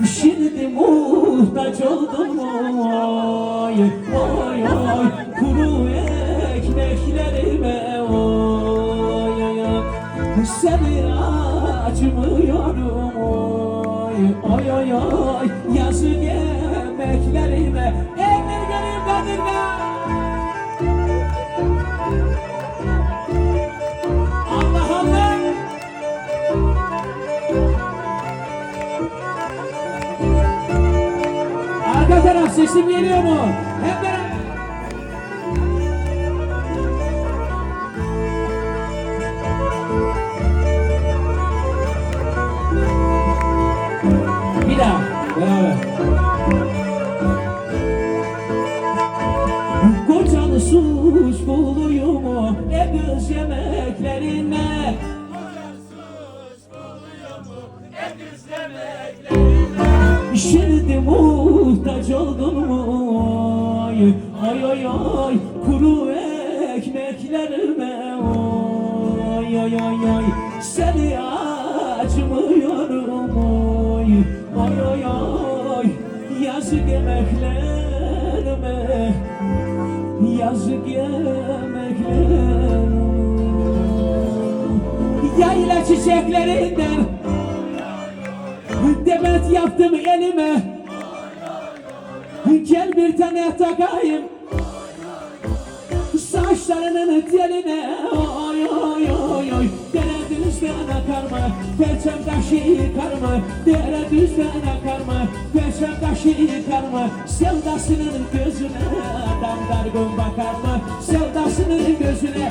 Şimdi muhtaç oldum oy oy oy. Kuru ekmeklerime oy oy oy. Seni acımıyorum oy oy oy Yazık emeklerime Arka taraf sesim geliyor mu? Hep beraber. Bir daha beraber. Kocalı sus buluyum o ne göz yemeklerine Şimdi muhtaç oldun mu oy. Oy oy oy kuru ekmeklerime oy Oy oy oy seni acımıyorum oy. Oy oy oy yazık emeklerime. Yazık emeklerime. Yayla çiçeklerinden Demet yaptım elime. Gel bir tane takayım. Saçlarının teline. Oy oy oy oy. Dere düzden akar mı? Perçem taşı yıkar mı? Dere düzden akar mı? Perçem taşı yıkar mı? Sevdasının gözüne Adam dargın bakar mı? Sevdasının gözüne